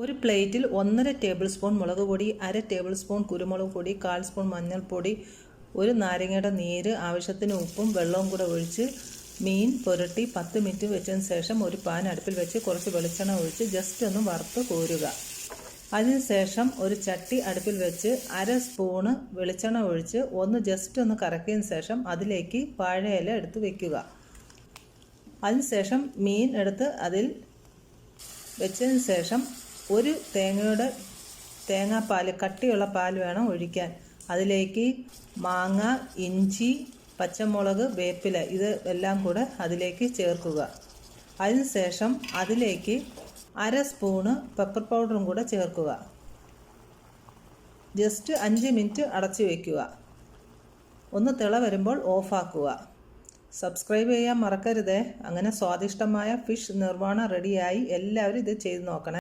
ഒരു പ്ലേറ്റിൽ ഒന്നര ടേബിൾ സ്പൂൺ മുളക് പൊടി അര ടേബിൾ സ്പൂൺ കുരുമുളക് പൊടി കാൽ സ്പൂൺ മഞ്ഞൾപ്പൊടി ഒരു നാരങ്ങയുടെ നീര് ആവശ്യത്തിന് ഉപ്പും വെള്ളവും കൂടെ ഒഴിച്ച് മീൻ പുരട്ടി പത്ത് മിനിറ്റ് വെച്ചതിന് ശേഷം ഒരു പാൻ അടുപ്പിൽ വെച്ച് കുറച്ച് വെളിച്ചെണ്ണ ഒഴിച്ച് ജസ്റ്റ് ഒന്ന് വറുത്ത് കോരുക. അതിനുശേഷം ഒരു ചട്ടി അടുപ്പിൽ വെച്ച് അര സ്പൂണ് വെളിച്ചെണ്ണ ഒഴിച്ച് ഒന്ന് ജസ്റ്റ് ഒന്ന് കറക്കിയതിന് ശേഷം അതിലേക്ക് വാഴയില എടുത്ത് വെക്കുക. അതിനുശേഷം മീൻ എടുത്ത് അതിൽ വെച്ചതിന് ശേഷം ഒരു തേങ്ങയുടെ തേങ്ങാപ്പാൽ കട്ടിയുള്ള പാൽ വേണം ഒഴിക്കാൻ. അതിലേക്ക് മാങ്ങ ഇഞ്ചി പച്ചമുളക് വേപ്പില ഇത് എല്ലാം കൂടെ അതിലേക്ക് ചേർക്കുക. അതിനുശേഷം അതിലേക്ക് അര സ്പൂണ് പെപ്പർ പൗഡറും കൂടെ ചേർക്കുക. ജസ്റ്റ് അഞ്ച് മിനിറ്റ് അടച്ചു വയ്ക്കുക ഒന്ന് തിള വരുമ്പോൾ ഓഫാക്കുക സബ്സ്ക്രൈബ് ചെയ്യാൻ മറക്കരുതേ. അങ്ങനെ സ്വാദിഷ്ടമായ ഫിഷ് നിർവഹണം റെഡിയായി എല്ലാവരും ഇത് ചെയ്ത് നോക്കണേ.